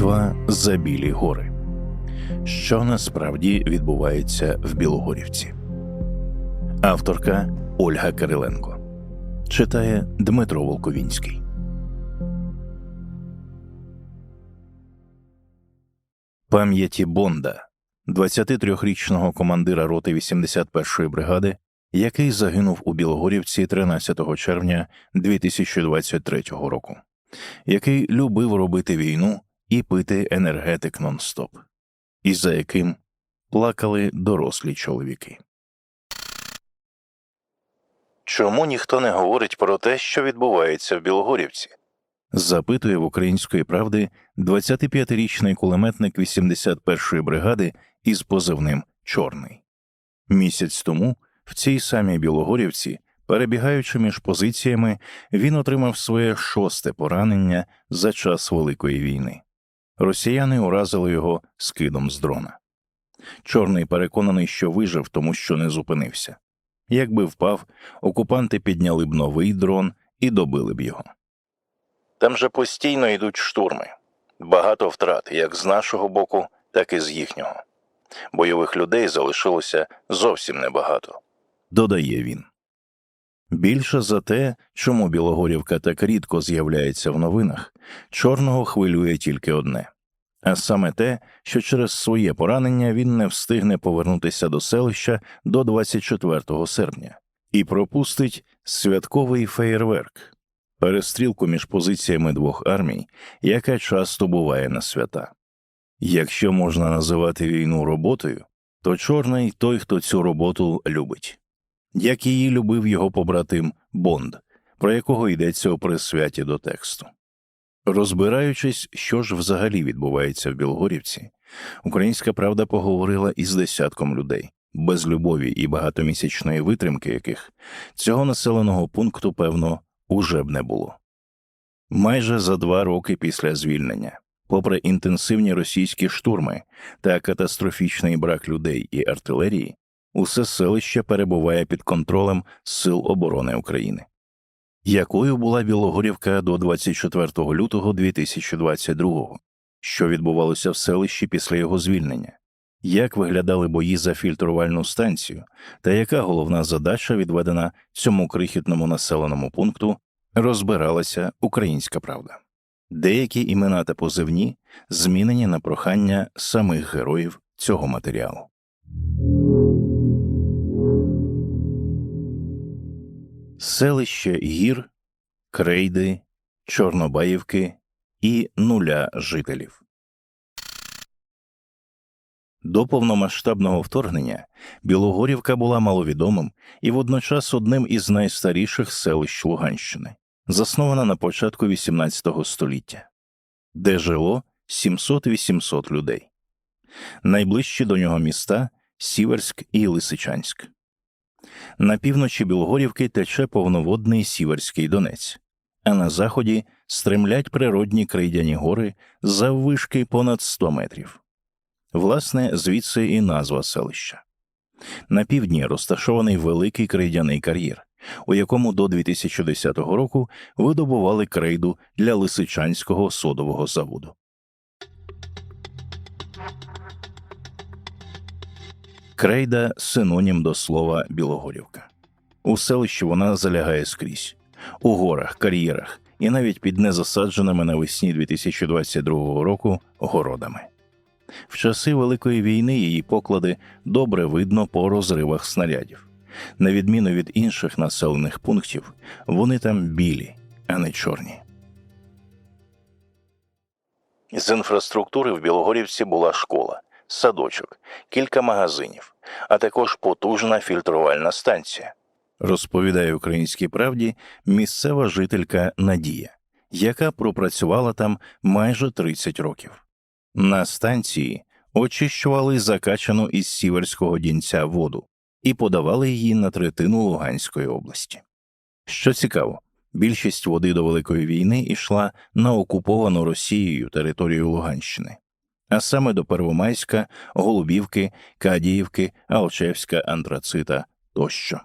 Битва за Білі гори. Що насправді відбувається в Білогорівці? Авторка Ольга Кириленко читає Дмитро Волковінський. Пам'яті Бонда, 23-річного командира роти 81-ї бригади, який загинув у Білогорівці 13 червня 2023 року, який любив робити війну і пити енергетик нон-стоп, і за яким плакали дорослі чоловіки. Чому ніхто не говорить про те, що відбувається в Білогорівці? запитує в української правди 25-річний кулеметник 81-ї бригади із позивним Чорний. Місяць тому в цій самій Білогорівці, перебігаючи між позиціями, він отримав своє шосте поранення за час Великої війни. Росіяни уразили його скидом з дрона. Чорний переконаний, що вижив, тому що не зупинився. Якби впав, окупанти підняли б новий дрон і добили б його. Там же постійно йдуть штурми, багато втрат як з нашого боку, так і з їхнього. Бойових людей залишилося зовсім небагато, додає він. Більше за те, чому Білогорівка так рідко з'являється в новинах, чорного хвилює тільки одне а саме те, що через своє поранення він не встигне повернутися до селища до 24 серпня і пропустить святковий феєрверк, перестрілку між позиціями двох армій, яка часто буває на свята. Якщо можна називати війну роботою, то чорний той, хто цю роботу любить, як її любив його побратим Бонд, про якого йдеться у присвяті до тексту. Розбираючись, що ж взагалі відбувається в Білогорівці, українська правда поговорила із десятком людей, без любові і багатомісячної витримки яких цього населеного пункту, певно, уже б не було. Майже за два роки після звільнення, попри інтенсивні російські штурми та катастрофічний брак людей і артилерії, усе селище перебуває під контролем Сил оборони України якою була Білогорівка до 24 лютого 2022-го? що відбувалося в селищі після його звільнення, як виглядали бої за фільтрувальну станцію, та яка головна задача відведена цьому крихітному населеному пункту, розбиралася українська правда. Деякі імена та позивні змінені на прохання самих героїв цього матеріалу. Селище гір, крейди, Чорнобаївки і нуля жителів. До повномасштабного вторгнення Білогорівка була маловідомим і водночас одним із найстаріших селищ Луганщини, заснована на початку XVIII століття, де жило 700-800 людей. Найближчі до нього міста Сіверськ і Лисичанськ. На півночі Білогорівки тече повноводний Сіверський Донець, а на заході стремлять природні крейдяні гори заввишки понад 100 метрів. Власне, звідси і назва селища. На півдні розташований великий крейдяний кар'єр, у якому до 2010 року видобували крейду для Лисичанського содового заводу. Крейда синонім до слова Білогорівка. У селищі вона залягає скрізь у горах, кар'єрах і навіть під незасадженими навесні 2022 року городами. В часи Великої війни її поклади добре видно по розривах снарядів. На відміну від інших населених пунктів, вони там білі, а не чорні. З інфраструктури в Білогорівці була школа садочок, кілька магазинів, а також потужна фільтрувальна станція. Розповідає українській правді місцева жителька Надія, яка пропрацювала там майже 30 років. На станції очищували закачану із сіверського дінця воду і подавали її на третину Луганської області. Що цікаво, більшість води до Великої війни йшла на окуповану Росією територію Луганщини а саме до Первомайська, Голубівки, Кадіївки, Алчевська, Антрацита тощо.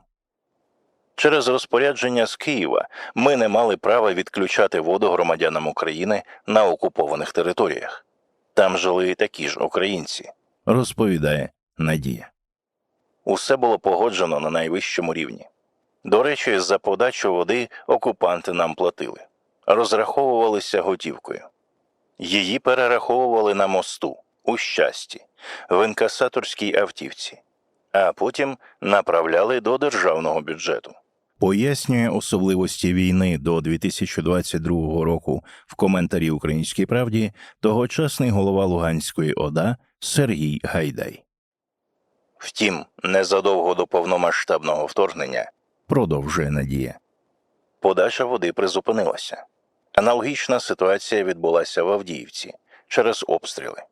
Через розпорядження з Києва ми не мали права відключати воду громадянам України на окупованих територіях. Там жили і такі ж українці, розповідає Надія. Усе було погоджено на найвищому рівні. До речі, за подачу води окупанти нам платили, розраховувалися готівкою. Її перераховували на мосту, у щасті, в інкасаторській автівці, а потім направляли до державного бюджету. Пояснює особливості війни до 2022 року в коментарі Українській правді тогочасний голова Луганської ОДА Сергій Гайдай. Втім, незадовго до повномасштабного вторгнення продовжує Надія. Подача води призупинилася. Аналогічна ситуація відбулася в Авдіївці через обстріли.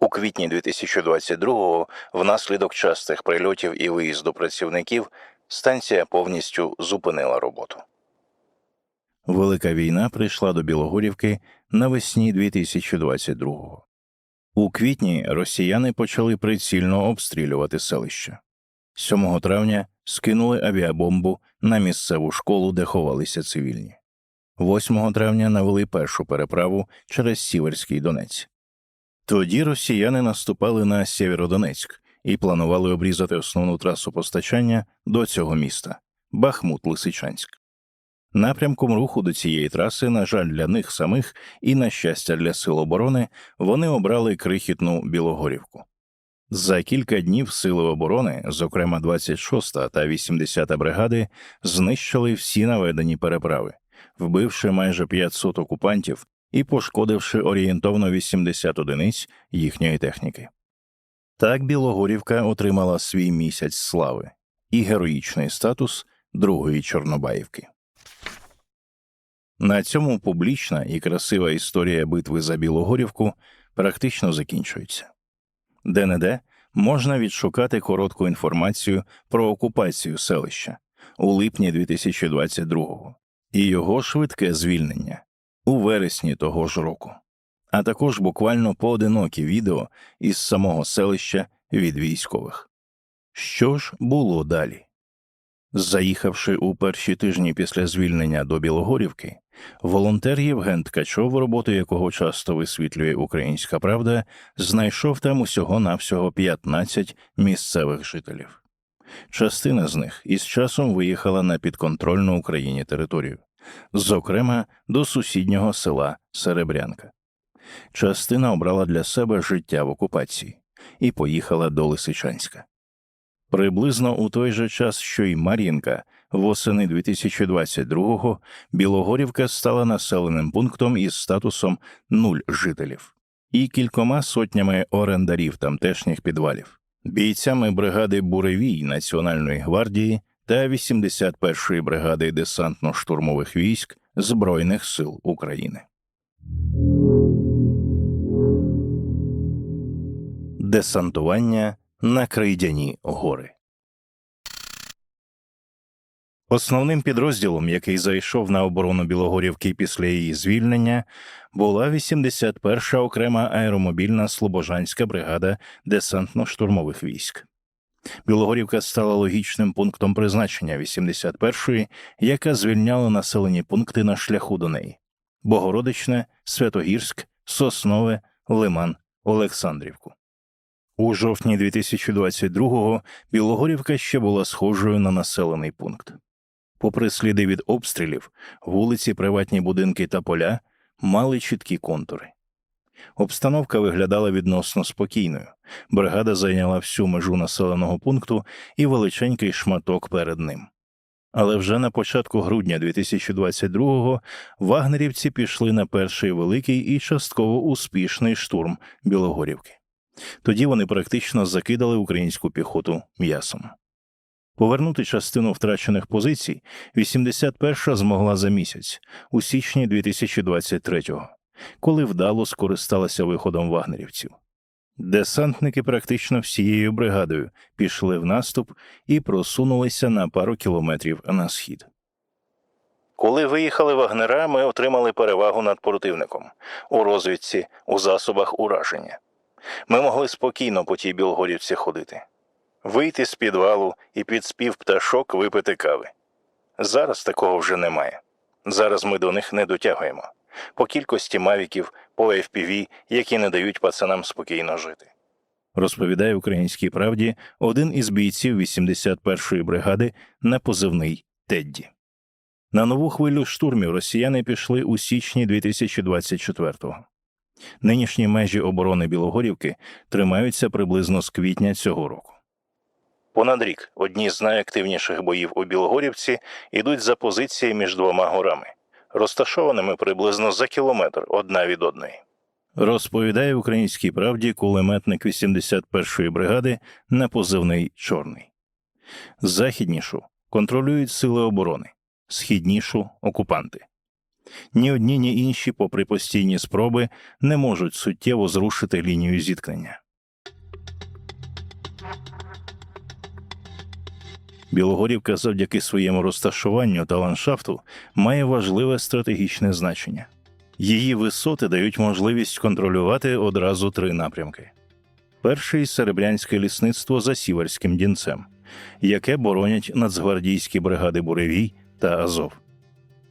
У квітні 2022-го внаслідок частих прильотів і виїзду працівників станція повністю зупинила роботу. Велика війна прийшла до Білогорівки навесні 2022-го. У квітні росіяни почали прицільно обстрілювати селище. 7 травня скинули авіабомбу на місцеву школу, де ховалися цивільні. 8 травня навели першу переправу через Сіверський Донець. Тоді росіяни наступали на Сєвєродонецьк і планували обрізати основну трасу постачання до цього міста Бахмут Лисичанськ. Напрямком руху до цієї траси, на жаль, для них самих і, на щастя, для сил оборони, вони обрали крихітну Білогорівку. За кілька днів сили оборони, зокрема 26-та та 80-та бригади, знищили всі наведені переправи, вбивши майже 500 окупантів і пошкодивши орієнтовно 80 одиниць їхньої техніки. Так Білогорівка отримала свій місяць слави і героїчний статус Другої Чорнобаївки. На цьому публічна і красива історія битви за Білогорівку практично закінчується. Де-не-де можна відшукати коротку інформацію про окупацію селища у липні 2022-го і його швидке звільнення у вересні того ж року, а також буквально поодинокі відео із самого селища від військових. Що ж було далі? Заїхавши у перші тижні після звільнення до Білогорівки, волонтер Євген Ткачов, роботу якого часто висвітлює Українська Правда, знайшов там усього навсього 15 місцевих жителів. Частина з них із часом виїхала на підконтрольну Україні територію, зокрема до сусіднього села Серебрянка. Частина обрала для себе життя в окупації і поїхала до Лисичанська. Приблизно у той же час, що й Мар'їнка, восени 2022-го Білогорівка стала населеним пунктом із статусом нуль жителів і кількома сотнями орендарів тамтешніх підвалів, бійцями бригади Буревій Національної гвардії та 81-ї бригади десантно-штурмових військ Збройних сил України. Десантування на Крейдяні гори. Основним підрозділом, який зайшов на оборону Білогорівки після її звільнення, була 81-ша окрема аеромобільна Слобожанська бригада десантно-штурмових військ. Білогорівка стала логічним пунктом призначення 81-ї, яка звільняла населені пункти на шляху до неї: Богородичне, Святогірськ, Соснове, Лиман, Олександрівку. У жовтні 2022-го Білогорівка ще була схожою на населений пункт. Попри сліди від обстрілів, вулиці, приватні будинки та поля мали чіткі контури. Обстановка виглядала відносно спокійною. Бригада зайняла всю межу населеного пункту і величенький шматок перед ним. Але вже на початку грудня 2022-го вагнерівці пішли на перший великий і частково успішний штурм Білогорівки. Тоді вони практично закидали українську піхоту м'ясом. Повернути частину втрачених позицій 81-ша змогла за місяць у січні 2023-го, коли вдало скористалася виходом вагнерівців. Десантники практично всією бригадою пішли в наступ і просунулися на пару кілометрів на схід. Коли виїхали вагнера, ми отримали перевагу над противником у розвідці, у засобах ураження. Ми могли спокійно по тій Білгорівці ходити, вийти з підвалу і під спів пташок випити кави. Зараз такого вже немає. Зараз ми до них не дотягуємо. По кількості мавіків, по FPV, які не дають пацанам спокійно жити. Розповідає українській правді один із бійців 81-ї бригади на позивний Тедді. На нову хвилю штурмів росіяни пішли у січні 2024-го. Нинішні межі оборони Білогорівки тримаються приблизно з квітня цього року. Понад рік одні з найактивніших боїв у Білогорівці йдуть за позиції між двома горами, розташованими приблизно за кілометр одна від одної. Розповідає українській правді кулеметник 81-ї бригади на позивний Чорний. Західнішу контролюють сили оборони, східнішу окупанти. Ні одні, ні інші, попри постійні спроби, не можуть суттєво зрушити лінію зіткнення. Білогорівка завдяки своєму розташуванню та ландшафту має важливе стратегічне значення. Її висоти дають можливість контролювати одразу три напрямки: перший серебрянське лісництво за Сіверським дінцем, яке боронять нацгвардійські бригади Буревій та Азов,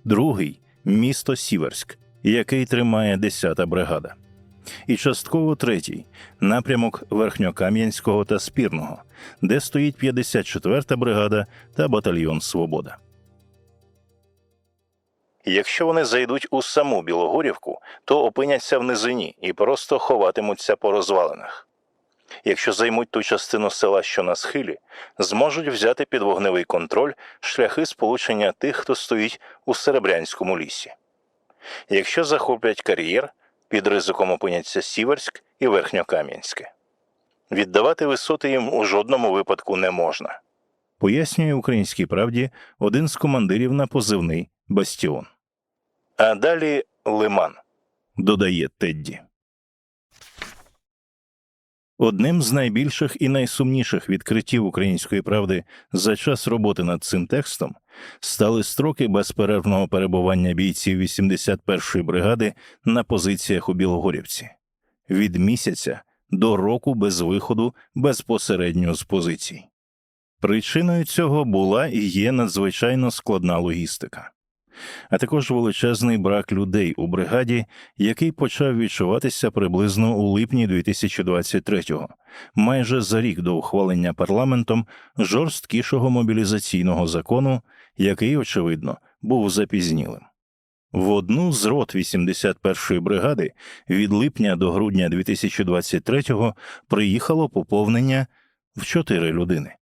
другий місто Сіверськ, який тримає 10-та бригада, і частково третій напрямок Верхньокам'янського та Спірного, де стоїть 54-та бригада та батальйон Свобода. Якщо вони зайдуть у саму Білогорівку, то опиняться в низині і просто ховатимуться по розвалинах. Якщо займуть ту частину села, що на схилі, зможуть взяти під вогневий контроль шляхи сполучення тих, хто стоїть у Серебрянському лісі. Якщо захоплять кар'єр, під ризиком опиняться Сіверськ і Верхньокам'янське. Віддавати висоти їм у жодному випадку не можна. Пояснює українській правді один з командирів на позивний Бастіон. А далі Лиман, додає Тедді. Одним з найбільших і найсумніших відкриттів української правди за час роботи над цим текстом стали строки безперервного перебування бійців 81-ї бригади на позиціях у Білогорівці від місяця до року без виходу безпосередньо з позицій. Причиною цього була і є надзвичайно складна логістика а також величезний брак людей у бригаді, який почав відчуватися приблизно у липні 2023-го, майже за рік до ухвалення парламентом жорсткішого мобілізаційного закону, який, очевидно, був запізнілим. В одну з рот 81-ї бригади від липня до грудня 2023-го приїхало поповнення в чотири людини.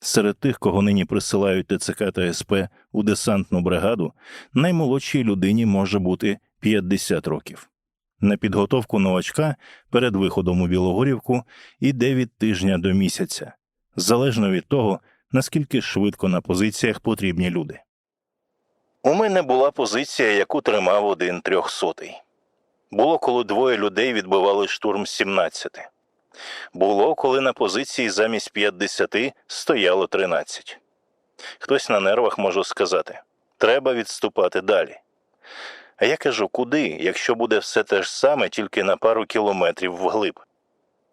Серед тих, кого нині присилають ТЦК та СП у десантну бригаду, наймолодшій людині може бути 50 років. На підготовку новачка перед виходом у Білогорівку іде від тижня до місяця, залежно від того, наскільки швидко на позиціях потрібні люди. У мене була позиція, яку тримав один трьохсотий. Було, коли двоє людей відбивали штурм з 17. Було, коли на позиції замість 50 стояло 13. Хтось на нервах може сказати треба відступати далі. А я кажу, куди, якщо буде все те ж саме, тільки на пару кілометрів вглиб.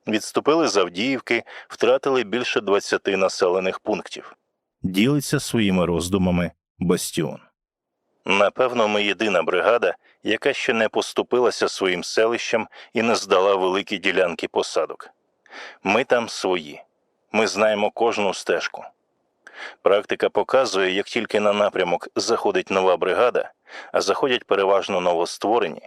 Відступили з Авдіївки, втратили більше 20 населених пунктів. Ділиться своїми роздумами Бастіон. Напевно, ми єдина бригада, яка ще не поступилася своїм селищем і не здала великі ділянки посадок. Ми там свої, ми знаємо кожну стежку. Практика показує, як тільки на напрямок заходить нова бригада, а заходять переважно новостворені,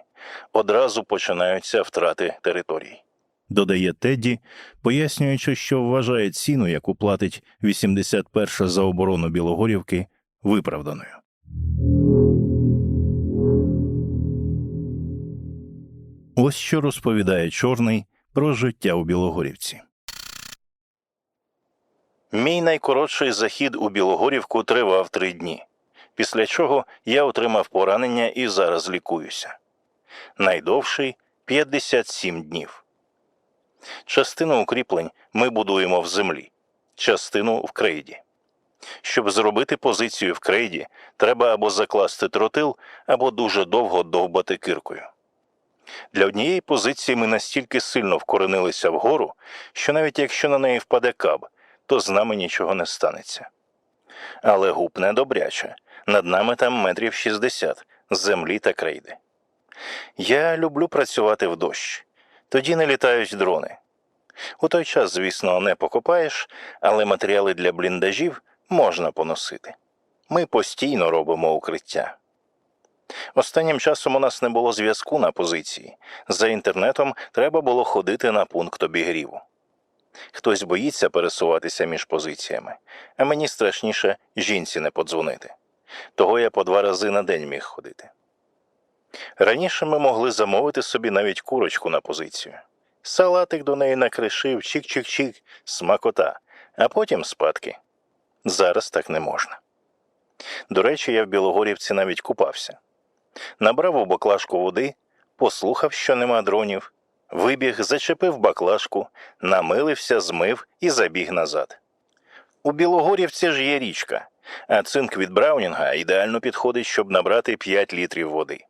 одразу починаються втрати територій. Додає Тедді, пояснюючи, що вважає ціну, яку платить 81-ша за оборону Білогорівки, виправданою. Ось що розповідає Чорний про життя у Білогорівці. Мій найкоротший захід у Білогорівку тривав три дні, після чого я отримав поранення і зараз лікуюся. Найдовший 57 днів. Частину укріплень ми будуємо в землі, частину в крейді. Щоб зробити позицію в крейді, треба або закласти тротил, або дуже довго довбати киркою. Для однієї позиції ми настільки сильно вкоренилися вгору, що навіть якщо на неї впаде каб, то з нами нічого не станеться. Але гупне добряче, над нами там метрів 60 землі та крейди. Я люблю працювати в дощ. Тоді не літають дрони. У той час, звісно, не покопаєш, але матеріали для бліндажів можна поносити. Ми постійно робимо укриття. Останнім часом у нас не було зв'язку на позиції. За інтернетом треба було ходити на пункт обігріву. Хтось боїться пересуватися між позиціями, а мені страшніше жінці не подзвонити. Того я по два рази на день міг ходити. Раніше ми могли замовити собі навіть курочку на позицію. Салатик до неї накришив, чик-чик-чик, смакота, а потім спадки. Зараз так не можна. До речі, я в Білогорівці навіть купався. Набрав у баклажку води, послухав, що нема дронів, вибіг, зачепив баклажку, намилився, змив і забіг назад. У Білогорівці ж є річка, а цинк від Браунінга ідеально підходить, щоб набрати 5 літрів води.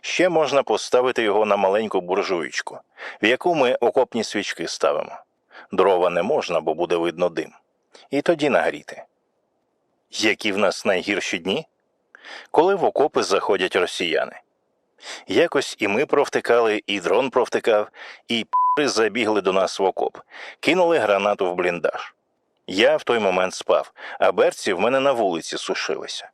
Ще можна поставити його на маленьку буржуєчку, в яку ми окопні свічки ставимо. Дрова не можна, бо буде видно дим. І тоді нагріти. Які в нас найгірші дні? Коли в окопи заходять росіяни. Якось і ми провтикали, і дрон провтикав, і п***ри забігли до нас в окоп, кинули гранату в бліндаж. Я в той момент спав, а берці в мене на вулиці сушилися.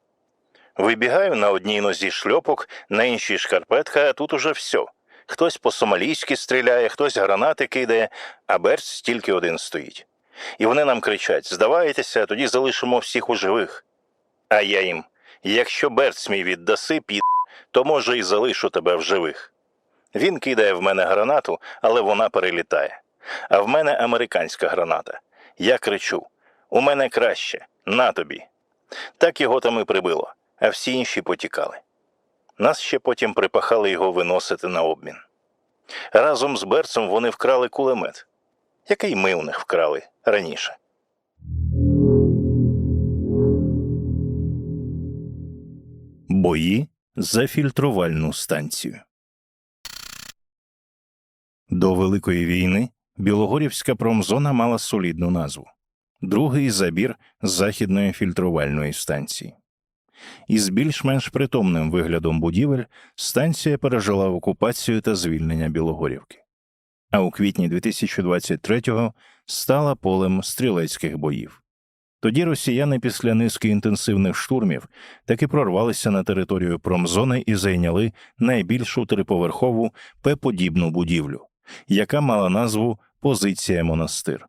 Вибігаю на одній нозі шльопок, на іншій шкарпетка, а тут уже все. Хтось по-сомалійськи стріляє, хтось гранати кидає, а берць тільки один стоїть. І вони нам кричать: здавайтеся, тоді залишимо всіх у живих. А я їм: якщо берць мій віддаси, під, то може і залишу тебе в живих. Він кидає в мене гранату, але вона перелітає. А в мене американська граната. Я кричу: у мене краще, на тобі. Так його там і прибило, а всі інші потікали. Нас ще потім припахали його виносити на обмін. Разом з берцем вони вкрали кулемет, який ми у них вкрали раніше. Бої за фільтрувальну станцію. До Великої війни Білогорівська промзона мала солідну назву другий забір західної фільтрувальної станції. Із більш-менш притомним виглядом будівель станція пережила окупацію та звільнення Білогорівки. А у квітні 2023-го стала полем стрілецьких боїв. Тоді росіяни після низки інтенсивних штурмів таки прорвалися на територію промзони і зайняли найбільшу триповерхову П-подібну будівлю, яка мала назву Позиція монастир.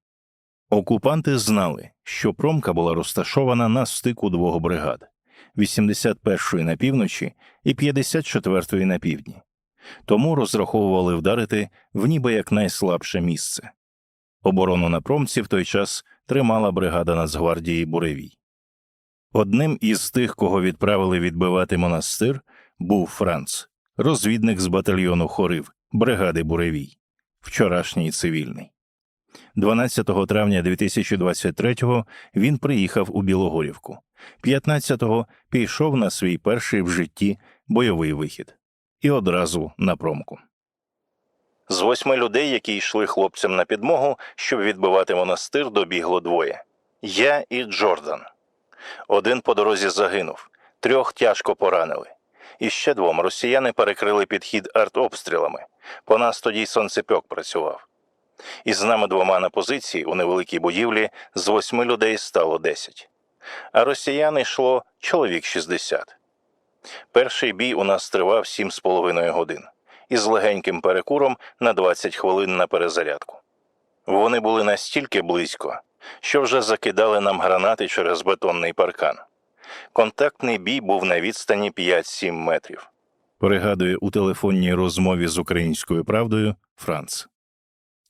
Окупанти знали, що промка була розташована на стику двох бригад 81-ї на півночі і 54-ї на півдні, тому розраховували вдарити в ніби як найслабше місце. Оборону на промці в той час тримала бригада Нацгвардії Буревій. Одним із тих, кого відправили відбивати монастир, був Франц, розвідник з батальйону Хорив бригади Буревій, вчорашній цивільний. 12 травня 2023-го він приїхав у Білогорівку. 15-го пішов на свій перший в житті бойовий вихід і одразу на промку. З восьми людей, які йшли хлопцям на підмогу, щоб відбивати монастир, добігло двоє я і Джордан. Один по дорозі загинув, трьох тяжко поранили. І ще двом росіяни перекрили підхід артобстрілами. По нас тоді й сонцепьок працював. Із нами двома на позиції у невеликій будівлі з восьми людей стало десять. А росіян йшло чоловік 60. Перший бій у нас тривав сім з половиною годин із легеньким перекуром на 20 хвилин на перезарядку. Вони були настільки близько, що вже закидали нам гранати через бетонний паркан. Контактний бій був на відстані 5-7 метрів. Пригадує у телефонній розмові з українською правдою Франц.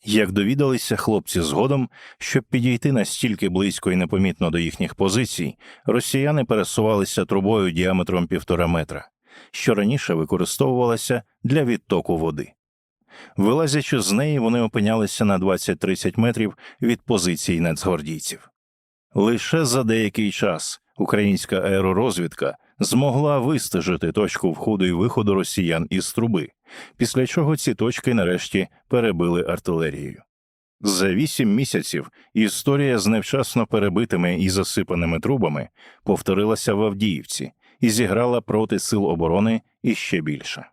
Як довідалися хлопці згодом, щоб підійти настільки близько і непомітно до їхніх позицій, росіяни пересувалися трубою діаметром півтора метра, що раніше використовувалася для відтоку води. Вилазячи з неї, вони опинялися на 20-30 метрів від позицій нацгвардійців. Лише за деякий час українська аеророзвідка змогла вистежити точку входу і виходу росіян із труби, після чого ці точки нарешті перебили артилерією. За вісім місяців історія з невчасно перебитими і засипаними трубами повторилася в Авдіївці і зіграла проти сил оборони іще більше.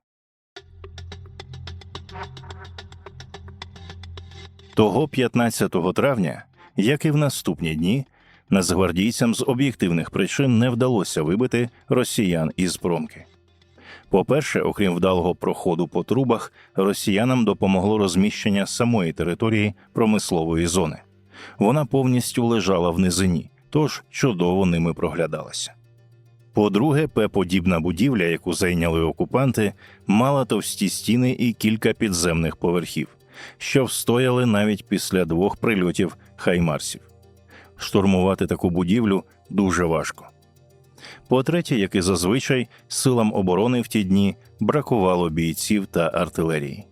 Того 15 травня, як і в наступні дні, нацгвардійцям з об'єктивних причин не вдалося вибити росіян із промки. По-перше, окрім вдалого проходу по трубах, росіянам допомогло розміщення самої території промислової зони. Вона повністю лежала в низині, тож чудово ними проглядалася. По-друге, П-подібна будівля, яку зайняли окупанти, мала товсті стіни і кілька підземних поверхів, що встояли навіть після двох прильотів хаймарсів. Штурмувати таку будівлю дуже важко. По-третє, як і зазвичай, силам оборони в ті дні бракувало бійців та артилерії.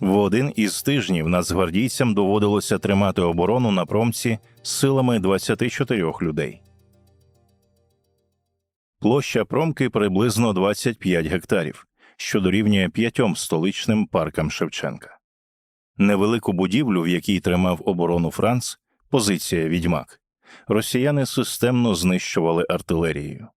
В один із тижнів нацгвардійцям доводилося тримати оборону на промці силами 24 людей. Площа промки приблизно 25 гектарів, що дорівнює п'ятьом столичним паркам Шевченка. Невелику будівлю, в якій тримав оборону Франц, позиція відьмак, росіяни системно знищували артилерією.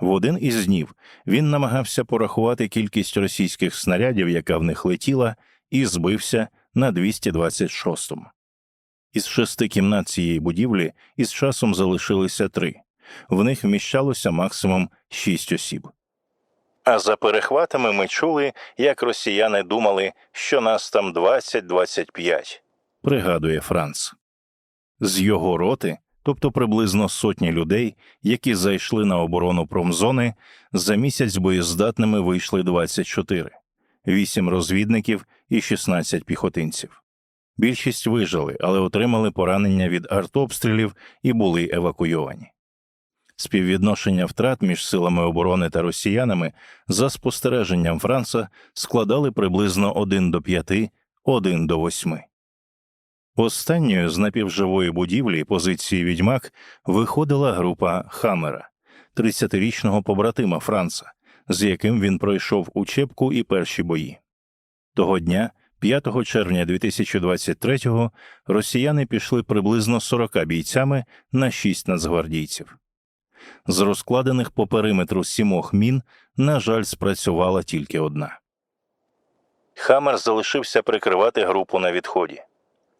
В один із днів він намагався порахувати кількість російських снарядів, яка в них летіла, і збився на 226-му. Із шести кімнат цієї будівлі із часом залишилися три. В них вміщалося максимум шість осіб. А за перехватами ми чули, як росіяни думали, що нас там 20-25, пригадує Франц. З його роти, тобто приблизно сотні людей, які зайшли на оборону промзони, за місяць боєздатними вийшли 24, 8 розвідників і 16 піхотинців. Більшість вижили, але отримали поранення від артобстрілів і були евакуйовані. Співвідношення втрат між силами оборони та росіянами за спостереженням Франца складали приблизно 1 до 5, 1 до 8. Останньою з напівживої будівлі позиції відьмак виходила група Хамера, 30-річного побратима Франца, з яким він пройшов учебку і перші бої. Того дня, 5 червня 2023-го, росіяни пішли приблизно 40 бійцями на 6 нацгвардійців. З розкладених по периметру сімох мін, на жаль, спрацювала тільки одна. Хамер залишився прикривати групу на відході.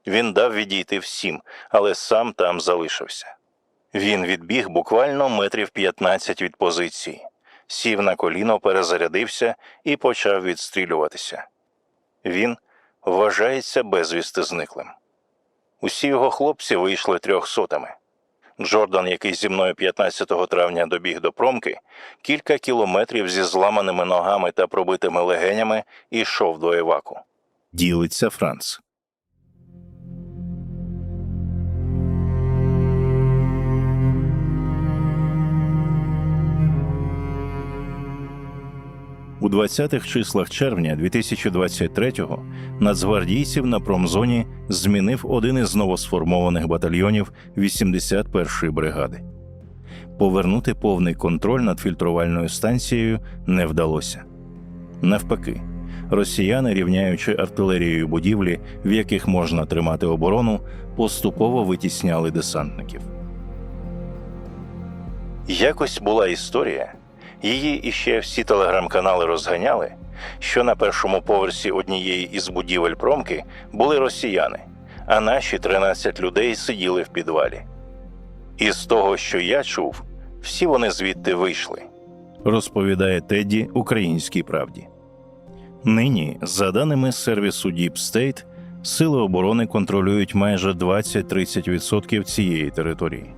Він дав відійти всім, але сам там залишився. Він відбіг буквально метрів 15 від позиції, сів на коліно, перезарядився і почав відстрілюватися. Він вважається безвісти зниклим. Усі його хлопці вийшли трьохсотами. Джордан, який зі мною 15 травня добіг до промки, кілька кілометрів зі зламаними ногами та пробитими легенями йшов до Еваку. Ділиться Франц. У 20-х числах червня 2023-го нацгвардійців на промзоні змінив один із новосформованих батальйонів 81-ї бригади. Повернути повний контроль над фільтрувальною станцією не вдалося. Навпаки, росіяни, рівняючи артилерією будівлі, в яких можна тримати оборону, поступово витісняли десантників. Якось була історія. Її іще всі телеграм-канали розганяли, що на першому поверсі однієї із будівель промки були росіяни, а наші 13 людей сиділи в підвалі. І з того, що я чув, всі вони звідти вийшли, розповідає Тедді Українській правді. Нині, за даними сервісу Deep State, сили оборони контролюють майже 20-30% цієї території.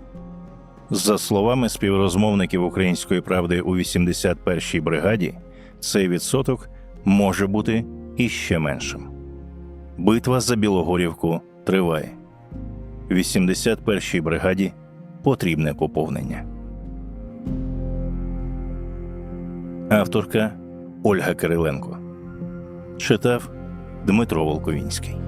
За словами співрозмовників української правди у 81-й бригаді, цей відсоток може бути іще меншим. Битва за Білогорівку триває. 81-й бригаді потрібне поповнення. Авторка Ольга Кириленко читав Дмитро Волковінський.